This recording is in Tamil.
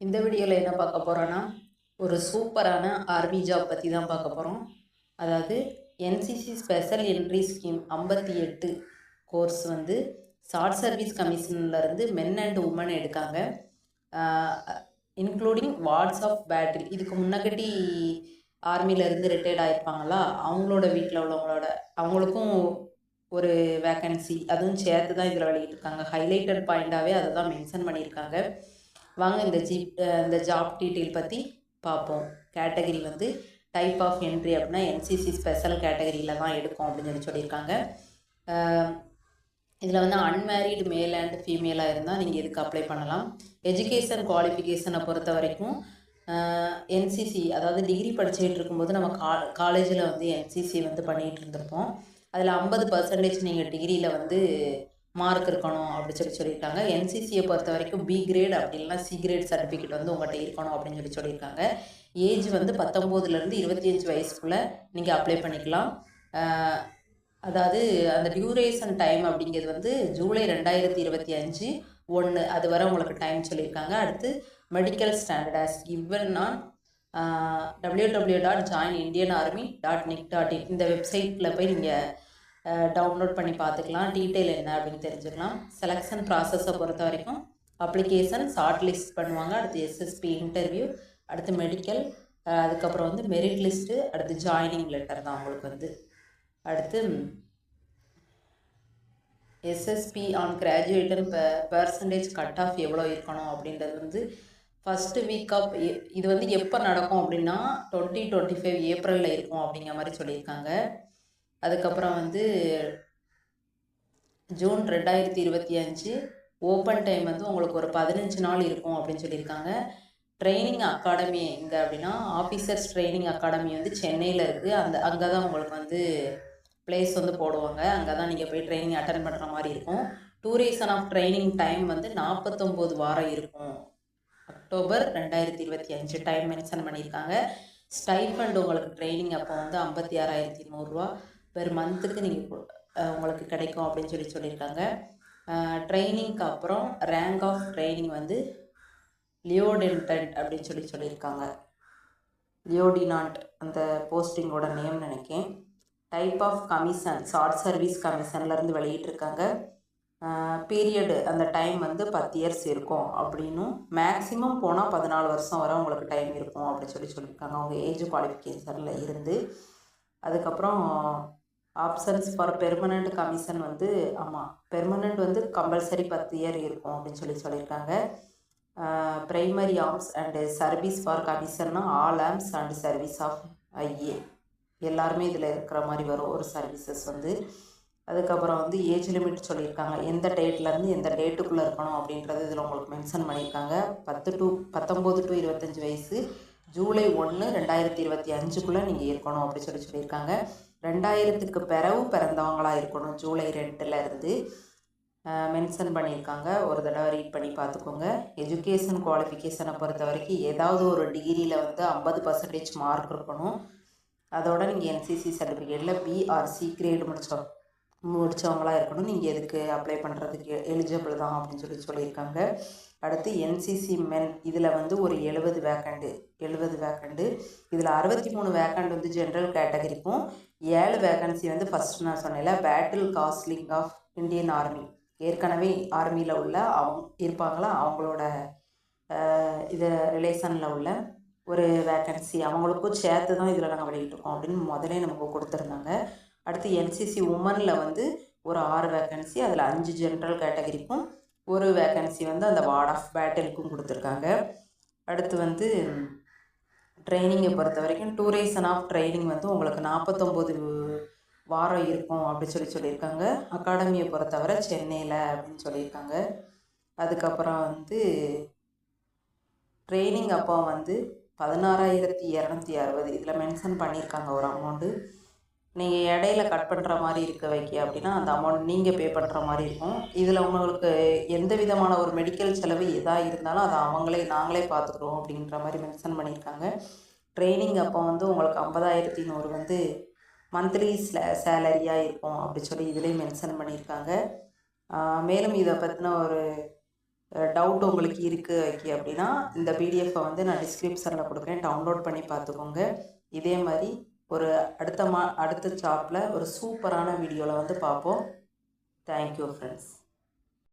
இந்த வீடியோவில் என்ன பார்க்க போகிறோன்னா ஒரு சூப்பரான ஆர்மி ஜாப் பற்றி தான் பார்க்க போகிறோம் அதாவது என்சிசி ஸ்பெஷல் என்ட்ரி ஸ்கீம் ஐம்பத்தி எட்டு கோர்ஸ் வந்து ஷார்ட் சர்வீஸ் கமிஷன்லேருந்து மென் அண்ட் உமன் எடுக்காங்க. இன்க்ளூடிங் வார்ட்ஸ் ஆஃப் பேட்டில் இதுக்கு முன்னக்கட்டி ஆர்மியிலேருந்து ரிட்டையர்ட் ஆகிருப்பாங்களா அவங்களோட வீட்டில் உள்ளவங்களோட அவங்களுக்கும் ஒரு வேக்கன்சி அதுவும் சேர்த்து தான் இதில் வெளியிட்டிருக்காங்க. ஹைலைட்டட் பாயிண்ட்டாகவே அதை தான் மென்ஷன் பண்ணியிருக்காங்க. வாங்க இந்த ஜீப் இந்த ஜாப் டீட்டெயில் பற்றி பார்ப்போம் கேட்டகரி வந்து டைப் ஆஃப் என்ட்ரி அப்படின்னா என்சிசி ஸ்பெஷல் கேட்டகரியில் தான் எடுக்கும் அப்படின்னு சொல்லி சொல்லியிருக்காங்க இதில் வந்து அன்மேரிடு மேல் அண்ட் ஃபீமேலாக இருந்தால் நீங்கள் இதுக்கு அப்ளை பண்ணலாம். எஜுகேஷன் குவாலிஃபிகேஷனை பொறுத்த வரைக்கும் என்சிசி அதாவது டிகிரி படிச்சுட்டு இருக்கும்போது நம்ம கா காலேஜில் வந்து என்சிசி வந்து பண்ணிகிட்டு இருந்திருப்போம். அதில் ஐம்பது பர்சன்டேஜ் நீங்கள் டிகிரியில் வந்து மார்க் இருக்கணும் அப்படின்னு சொல்லி சொல்லியிருக்காங்க. என்சிசியை பொறுத்த வரைக்கும் பி கிரேட் அப்படி இல்லைனா சி கிரேட் சர்டிஃபிகேட் வந்து உங்கள்கிட்ட இருக்கணும் அப்படின்னு சொல்லி சொல்லியிருக்காங்க. ஏஜ் வந்து பத்தொம்போதுலேருந்து இருபத்தி அஞ்சு வயசுக்குள்ளே நீங்கள் அப்ளை பண்ணிக்கலாம். அதாவது அந்த டியூரேஷன் டைம் அப்படிங்கிறது வந்து ஜூலை ரெண்டாயிரத்தி இருபத்தி அஞ்சு ஒன்று அது வரை உங்களுக்கு டைம் சொல்லியிருக்காங்க. அடுத்து மெடிக்கல் ஸ்டாண்டர்டாஸ் இவன் நான் W W dot join Indian army dot nic dot in இந்த வெப்சைட்டில் போய் நீங்கள் டவுன்லோட் பண்ணி பார்த்துக்கலாம். டீட்டெயில் என்ன அப்படின்னு தெரிஞ்சுக்கலாம். செலெக்ஷன் ப்ராசஸை பொறுத்த வரைக்கும் அப்ளிகேஷன் ஷார்ட் லிஸ்ட் பண்ணுவாங்க. அடுத்து எஸ்எஸ்பி இன்டர்வியூ அடுத்து மெடிக்கல் அதுக்கப்புறம் வந்து மெரிட் லிஸ்ட்டு அடுத்து ஜாயினிங் லெட்டர் தான் அவங்களுக்கு வந்து. அடுத்து SSB on graduation percentage cut off எவ்வளோ இருக்கணும் அப்படின்றது வந்து ஃபஸ்ட்டு வீக் ஆஃப் இது வந்து எப்போ நடக்கும் அப்படின்னா டுவெண்ட்டி டுவெண்ட்டி ஃபைவ் ஏப்ரலில் இருக்கும் அப்படிங்கிற மாதிரி சொல்லியிருக்காங்க. அதுக்கப்புறம் வந்து ஜூன் ரெண்டாயிரத்தி இருபத்தி அஞ்சு ஓப்பன் டைம் வந்து உங்களுக்கு ஒரு பதினஞ்சு நாள் இருக்கும் அப்படின்னு சொல்லியிருக்காங்க. ட்ரைனிங் அகாடமி எங்கே அப்படின்னா ஆஃபீஸர்ஸ் ட்ரைனிங் அகாடமி வந்து சென்னையில் இருக்குது அந்த அங்கே தான் உங்களுக்கு வந்து பிளேஸ் வந்து போடுவாங்க. அங்கே தான் நீங்கள் போய் ட்ரைனிங் அட்டன் பண்ணுற மாதிரி இருக்கும். டூரேஷன் ஆஃப் ட்ரைனிங் டைம் வந்து நாற்பத்தொம்போது வாரம் இருக்கும். அக்டோபர் ரெண்டாயிரத்தி இருபத்தி அஞ்சு டைம் மென்ஷன் பண்ணியிருக்காங்க. ஸ்டைஃபண்ட் உங்களுக்கு ட்ரைனிங் அப்போ வந்து ஐம்பத்தி ஆறாயிரத்தி நூறுரூவா. பெர் மந்த்துக்கு நீங்கள் உங்களுக்கு கிடைக்கும் அப்படின்னு சொல்லி சொல்லியிருக்காங்க. ட்ரைனிங்க்கு அப்புறம் ரேங்க் ஆஃப் ட்ரைனிங் வந்து லியோடென்டன்ட் அப்படின்னு சொல்லி சொல்லியிருக்காங்க. லியோடினாண்ட் அந்த போஸ்டிங்கோட நேம் நினைக்கேன். Type of commission short service கமிஷன்லேருந்து வெளியிட்டிருக்காங்க. பீரியடு அந்த டைம் வந்து பத்து இயர்ஸ் இருக்கும் அப்படின்னும் மேக்ஸிமம் போனால் பதினாலு வருஷம் வரை உங்களுக்கு டைம் இருக்கும் அப்படின்னு சொல்லி சொல்லியிருக்காங்க. அவங்க ஏஜ் குவாலிஃபிகேஷனில் இருந்து. அதுக்கப்புறம் ஆப்ஷன்ஸ் ஃபார் பெர்மனண்ட் கமிஷன் வந்து ஆமாம் பெர்மனண்ட் வந்து கம்பல்சரி பத்து இயர் இருக்கும் அப்படின்னு சொல்லி சொல்லியிருக்காங்க. Primary arms and service for கமிஷன்னா all arms and service of IA எல்லாருமே இதில் இருக்கிற மாதிரி வரும் ஒரு சர்வீசஸ் வந்து. அதுக்கப்புறம் வந்து ஏஜ் லிமிட் சொல்லியிருக்காங்க. எந்த டேட்லேருந்து எந்த டேட்டுக்குள்ளே இருக்கணும் அப்படின்றது இதில் உங்களுக்கு மென்ஷன் பண்ணியிருக்காங்க. பத்து டு பத்தொம்போது டு இருபத்தஞ்சி வயசு ஜூலை ஒன்று ரெண்டாயிரத்தி இருபத்தி அஞ்சுக்குள்ளே நீங்கள் இருக்கணும் அப்படி சொல்லி சொல்லியிருக்காங்க. ரெண்டாயிரத்துக்கு பிறகு பிறந்தவங்களாக இருக்கணும். ஜூலை ரெண்டில் இருந்து மென்ஷன் பண்ணியிருக்காங்க. ஒரு தடவை ரீட் பண்ணி பார்த்துக்கோங்க. எஜுகேஷன் குவாலிஃபிகேஷனை பொறுத்த வரைக்கும் ஏதாவது ஒரு டிகிரியில் வந்து ஐம்பது பர்சன்டேஜ் மார்க் இருக்கணும். அதோட நீங்கள் என்சிசி சர்டிஃபிகேட்டில் பிஆர்சி கிரேடு முடிச்சோம் முடித்தவங்களாக இருக்கணும். நீங்கள் எதுக்கு அப்ளை பண்ணுறதுக்கு எலிஜிபிள் தான் அப்படின்னு சொல்லி சொல்லியிருக்காங்க. அடுத்து என்சிசி மென் இதில் வந்து ஒரு எழுபது வேக்கண்டு எழுபது வேக்கண்டு இதில் அறுபத்தி மூணு வேக்கண்ட் வந்து ஜென்ரல் கேட்டகரிக்கும் ஏழு வேக்கன்சி வந்து ஃபஸ்ட் நான் சொன்னேன்ல battle casualty of Indian army ஏற்கனவே ஆர்மியில் உள்ள அவங்க இருப்பாங்களா? அவங்களோட இது ரிலேஷனில் உள்ள ஒரு வேக்கன்சி அவங்களுக்கும் சேர்த்து தான் இதில் நாங்கள் வெளியிட்டிருக்கோம் அப்படின்னு முதலே நமக்கு கொடுத்துருந்தாங்க. அடுத்து என்சிசி உமனில் வந்து ஒரு ஆறு வேக்கன்சி அதில் அஞ்சு ஜென்ரல் கேட்டகரிக்கும் ஒரு வேக்கன்சி வந்து அந்த வார்ட் ஆஃப் பேட்டலுக்கும் கொடுத்துருக்காங்க. அடுத்து வந்து ட்ரைனிங்கை பொறுத்த வரைக்கும் டூரேஷன் ஆஃப் ட்ரைனிங் வந்து உங்களுக்கு நாற்பத்தொம்போது வாரம் இருக்கும் அப்படின்னு சொல்லி சொல்லியிருக்காங்க. அகாடமியை பொறுத்தவரை சென்னையில் அப்படின்னு சொல்லியிருக்காங்க. அதுக்கப்புறம் வந்து ட்ரைனிங் அப்போ வந்து பதினாறாயிரத்தி இரநூத்தி அறுபது. இதில் மென்ஷன் பண்ணியிருக்காங்க ஒரு அமௌண்ட்டு நீங்கள் இடையில கட் பண்ணுற மாதிரி இருக்க வைக்க அப்படின்னா அந்த அமௌண்ட் நீங்கள் பே பண்ணுற மாதிரி இருக்கும். இதில் உங்களுக்கு எந்த விதமான ஒரு மெடிக்கல் செலவு எதாக இருந்தாலும் அதை அவங்களே நாங்களே பார்த்துக்குறோம் அப்படின்ற மாதிரி மென்ஷன் பண்ணியிருக்காங்க. ட்ரைனிங் அப்போ வந்து உங்களுக்கு ஐம்பதாயிரத்தி நூறு வந்து மந்த்லி சேலரியாக இருக்கும் அப்படி சொல்லி இதிலே மென்ஷன் பண்ணியிருக்காங்க. மேலும் இதை பற்றின ஒரு டவுட் உங்களுக்கு இருக்குது வைக்கி அப்படின்னா இந்த பிடிஎஃப்பை வந்து நான் டிஸ்கிரிப்ஷனில் கொடுக்குறேன். டவுன்லோட் பண்ணி பார்த்துக்கோங்க இதே மாதிரி ஒரு அடுத்த மா அடுத்த சாப்பில் ஒரு சூப்பரான வீடியோவில் வந்து பார்ப்போம் தேங்க்யூ ஃப்ரெண்ட்ஸ்